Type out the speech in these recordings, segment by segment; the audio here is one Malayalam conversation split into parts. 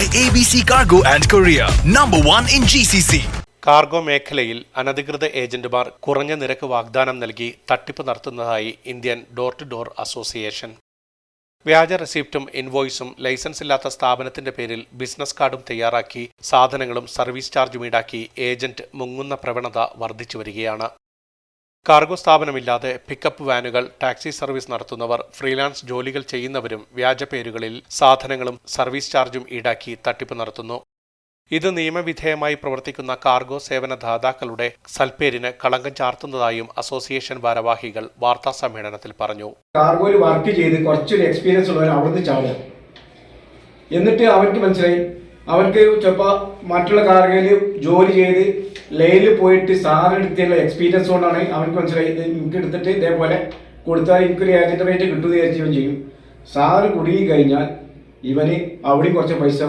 ABC Cargo and Korea, number one in GCC. Cargo മേഖലയിൽ അനധികൃത ഏജന്റുമാർ കുറഞ്ഞ നിരക്ക് വാഗ്ദാനം നൽകി തട്ടിപ്പ് നടത്തുന്നതായി Indian door to door association വ്യാജ റെസിപ്റ്റും ഇൻവോയ്സും ലൈസൻസ് ഇല്ലാത്ത സ്ഥാപനത്തിന്റെ പേരിൽ ബിസിനസ് കാർഡും തയ്യാറാക്കി സാധനങ്ങളും സർവീസ് ചാർജും ഈടാക്കി ഏജന്റ് മുങ്ങുന്ന പ്രവണത വർദ്ധിച്ചു വരികയാണ്. കാർഗോ സ്ഥാപനമില്ലാതെ പിക്കപ്പ് വാനുകൾ ടാക്സി സർവീസ് നടത്തുന്നവർ ഫ്രീലാൻസ് ജോലികൾ ചെയ്യുന്നവരും വ്യാജ പേരുകളിൽ സാധനങ്ങളും സർവീസ് ചാർജും ഈടാക്കി തട്ടിപ്പ് നടത്തുന്നു. ഇത് നിയമവിധേയമായി പ്രവർത്തിക്കുന്ന കാർഗോ സേവന ദാതാക്കളുടെ സൽപ്പേരിന് കളങ്കം ചാർത്തുന്നതായും അസോസിയേഷൻ ഭാരവാഹികൾ വാർത്താ സമ്മേളനത്തിൽ പറഞ്ഞു. കാർഗോയിൽ വർക്ക് ചെയ്ത് കുറച്ചൊരു എക്സ്പീരിയൻസ് ഉള്ളവർ അവിടുന്ന് ചാടുക. എന്നിട്ട് അവർക്ക് മനസ്സിലായി അവർക്ക് ചിലപ്പോൾ മറ്റുള്ള കാർഗോയിൽ ജോലി ചെയ്ത് ലൈനിൽ പോയിട്ട് സാധനം എടുത്തുള്ള എക്സ്പീരിയൻസ് കൊണ്ടാണ് അവർക്ക് മനസ്സിലായി. എനിക്ക് എടുത്തിട്ട് ഇതേപോലെ കൊടുത്താൽ എനിക്കൊരു ഏജന്റ് റേറ്റ് കിട്ടുമെന്ന് വിചാരിച്ച് ചെയ്യും. സാധനം കുടുങ്ങി കഴിഞ്ഞാൽ ഇവന് അവിടെയും കുറച്ച് പൈസ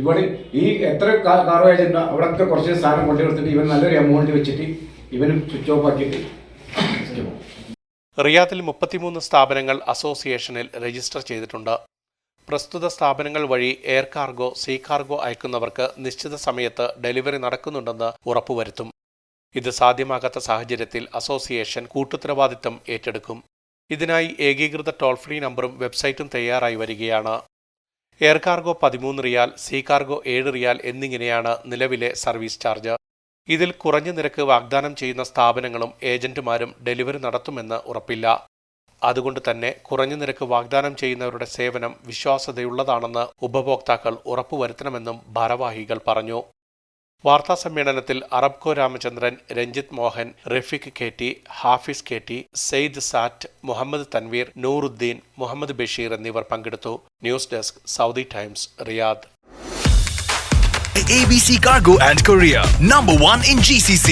ഇവിടെ ഈ എത്ര കാർഗോ ഏജന്റ് അവിടെയൊക്കെ കുറച്ച് സാധനം കൊണ്ടു കൊടുത്തിട്ട് ഇവൻ നല്ലൊരു എമൗണ്ട് വെച്ചിട്ട് ഇവന് സ്വിച്ച് ഓഫ് ആക്കിയിട്ട് റിയാദിൽ മുപ്പത്തിമൂന്ന് സ്ഥാപനങ്ങൾ അസോസിയേഷനിൽ രജിസ്റ്റർ ചെയ്തിട്ടുണ്ട്. പ്രസ്തുത സ്ഥാപനങ്ങൾ വഴി എയർ കാർഗോ സീ കാർഗോ അയക്കുന്നവർക്ക് നിശ്ചിത സമയത്ത് ഡെലിവറി നടക്കുന്നുണ്ടെന്ന് ഉറപ്പുവരുത്തും. ഇത് സാധ്യമാകാത്ത സാഹചര്യത്തിൽ അസോസിയേഷൻ കൂട്ടുത്തരവാദിത്തം ഏറ്റെടുക്കും. ഇതിനായി ഏകീകൃത ടോൾ ഫ്രീ നമ്പറും വെബ്സൈറ്റും തയ്യാറായി വരികയാണ്. എയർ കാർഗോ പതിമൂന്ന് റിയാൽ സീ കാർഗോ ഏഴ് റിയാൽ എന്നിങ്ങനെയാണ് നിലവിലെ സർവീസ് ചാർജ്. ഇതിൽ കുറഞ്ഞ നിരക്ക് വാഗ്ദാനം ചെയ്യുന്ന സ്ഥാപനങ്ങളും ഏജന്റുമാരും ഡെലിവറി നടത്തുമെന്ന് ഉറപ്പില്ല. അതുകൊണ്ട് തന്നെ കുറഞ്ഞ നിരക്ക് വാഗ്ദാനം ചെയ്യുന്നവരുടെ സേവനം വിശ്വാസ്യതയുള്ളതാണെന്ന് ഉപഭോക്താക്കൾ ഉറപ്പുവരുത്തണമെന്നും ഭാരവാഹികൾ പറഞ്ഞു. വാർത്താ സമ്മേളനത്തിൽ Arabco Ramachandran Ranjith Mohan Rafeeq K T Hafis K T Sayed സാറ്റ് മുഹമ്മദ് തൻവീർ നൂറുദ്ദീൻ മുഹമ്മദ് ബഷീർ എന്നിവർ പങ്കെടുത്തു. News desk Saudi Times Riyadh. ABC Cargo and Korea, number one in GCC.